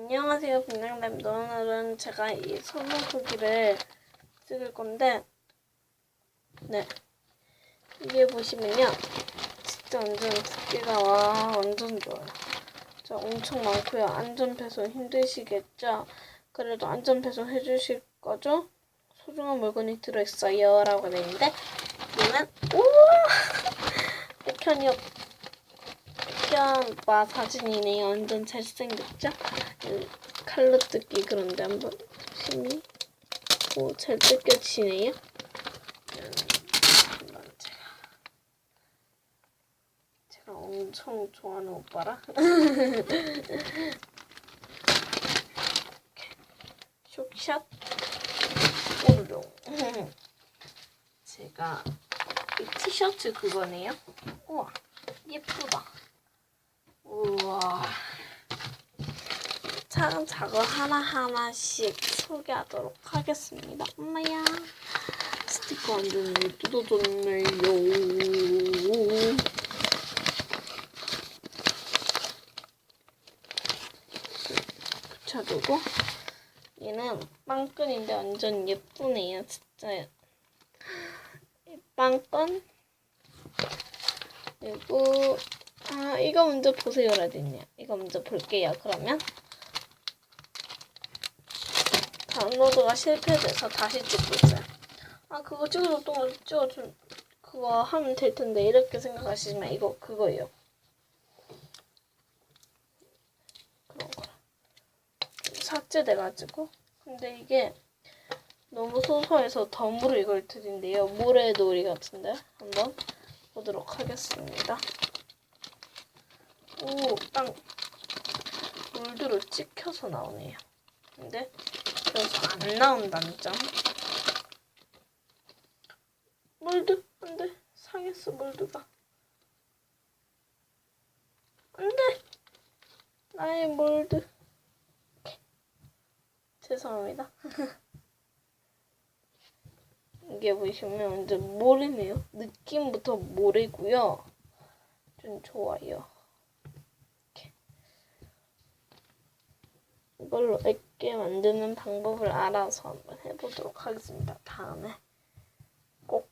안녕하세요, 빈장담입니다. 오늘은 제가 이 설문 후기를 찍을 건데, 네. 이게 보시면요. 진짜 완전 두께가 와, 완전 좋아요. 자, 엄청 많고요. 안전 배송 힘드시겠죠? 그래도 안전 배송 해주실 거죠? 소중한 물건이 들어있어요. 라고 있는데, 얘는, 우와! 백현이 백현 오빠 사진이네요. 완전 잘생겼죠? 음, 칼로 뜯기 그런데 한번 심히 오 잘 뜯겨지네요. 음, 한번 제가 엄청 좋아하는 오빠라. 쇽샷 오르롱. 제가 이 티셔츠 그거네요. 우와 예쁘다. 우와. 작은 하나하나씩 소개하도록 하겠습니다. 엄마야. 스티커 완전 뜯어졌네요. 붙여두고 얘는 빵끈인데 완전 예쁘네요. 진짜 이 빵끈 그리고 아 이거 먼저 보세요라 됐네요. 이거 먼저 볼게요. 그러면 다운로드가 실패돼서 다시 찍고 있어요. 아 그거 찍어줄 동안 찍어준 그거 하면 될 텐데 이렇게 생각하시지만 이거 그거예요. 그런 거라 삭제돼가지고 근데 이게 너무 소소해서 덤으로 이걸 드린대요. 모래놀이 같은데 한번 보도록 하겠습니다. 오, 딱 물들을 찍혀서 나오네요. 근데 그래서 안 나온다는 점. 몰드 안돼 상했어 몰드가 안돼 나의 몰드 죄송합니다. 이게 보시면 완전 모래네요. 느낌부터 모래고요. 좀 좋아요 이렇게. 이걸로 액게 만드는 방법을 알아서 한번 해보도록 하겠습니다 다음에 꼭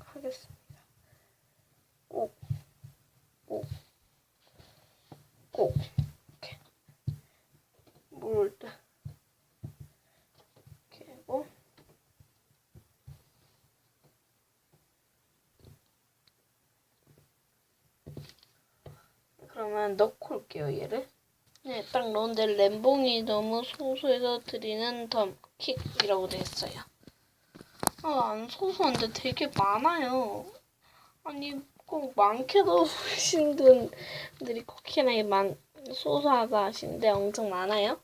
하겠습니다. 꼭, 꼭, 꼭, 이렇게. 물을 때. 이렇게 하고. 그러면 넣고 올게요, 얘를. 네, 딱 넣은데 램봉이 너무 소소해서 드리는 덤킥이라고 되어 있어요. 아, 안 소소한데 되게 많아요. 아니, 꼭 많게 넣으신 분들이 쿠키나이 많, 소소하다 하시는데 엄청 많아요.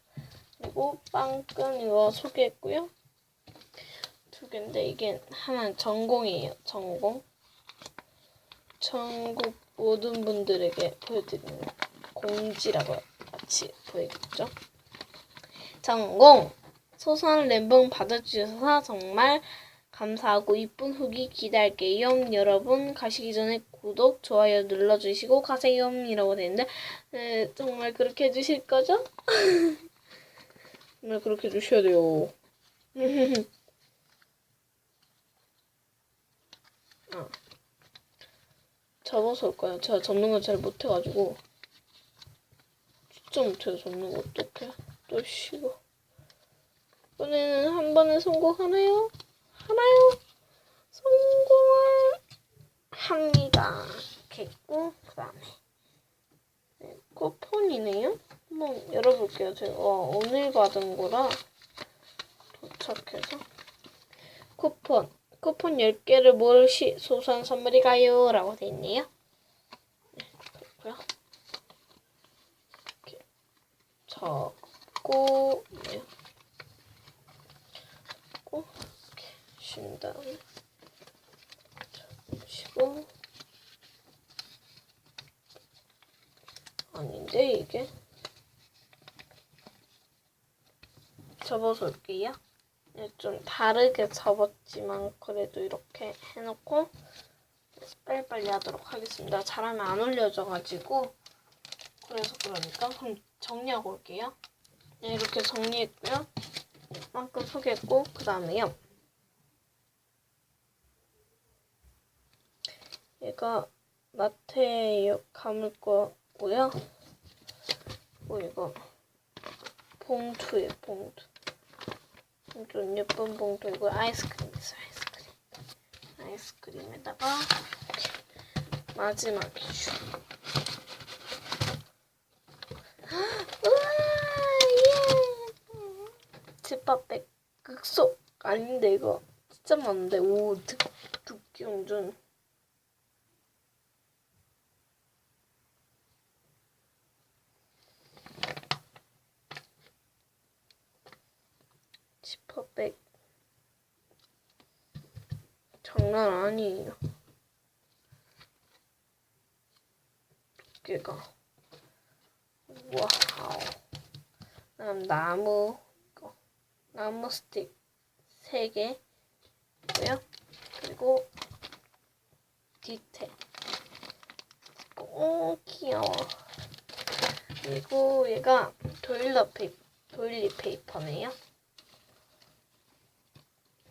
그리고 빵끈 이거 소개했고요. 두 개인데 이게 하나는 전공이에요. 전공. 전국 모든 분들에게 보여드리는 공지라고 같이 보이겠죠? 전공! 소소한 램봉 받아주셔서 정말 감사하고 이쁜 후기 기대할게요. 여러분 가시기 전에 구독, 좋아요 눌러주시고 가세요. 이라고 되는데 네, 정말 그렇게 해주실 거죠? 정말 그렇게 해주셔야 돼요. 아. 접어서 올 거예요. 제가 접는 걸 잘 못해가지고 진짜 못해요. 접는 거 어떡해. 또 쉬고 이번에는 한 번에 성공하나요? 하나요? 성공을 합니다. 있고 그 다음에 네, 쿠폰이네요. 한번 열어볼게요. 제가 와, 오늘 받은 거라 도착해서 쿠폰 쿠폰 10개를 모을 시 소소한 선물이 가요 라고 돼 있네요. 네, 그렇고요. 이렇게 적고 네. 적고 이렇게 쉰 다음에 쉬고 아닌데 이게 접어서 올게요. 네, 좀 다르게 접었지만 그래도 이렇게 해놓고 빨리빨리 하도록 하겠습니다. 잘하면 안 올려져가지고 그래서 그러니까 그럼 정리하고 올게요. 네, 이렇게 정리했고요. 만큼 소개했고 그 다음에요. 얘가 마트에 감을 거고요. 그리고 이거 봉투예요, 봉투. 좀 예쁜 봉투 이거 아이스크림 있어요, 아이스크림. 아이스크림에다가 이렇게 마지막이죠. 우와, 예. 집밥 백 극소 아닌데 이거 진짜 많은데. 오 두, 두께 완전. 지퍼백. 장난 아니에요. 두께가. 와우. 그다음 나무 나무 스틱 세 개고요. 그리고 디테일. 오 귀여워. 그리고 얘가 도일러 페이퍼, 도일리 페이퍼네요.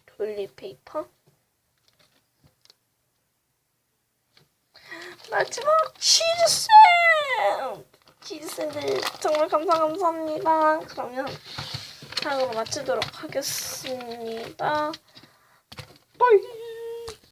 도일리 페이퍼. 마지막 치즈쌤! 치즈쌤들 정말 감사 감사합니다. 그러면 사용으로 마치도록 하겠습니다. 빠이!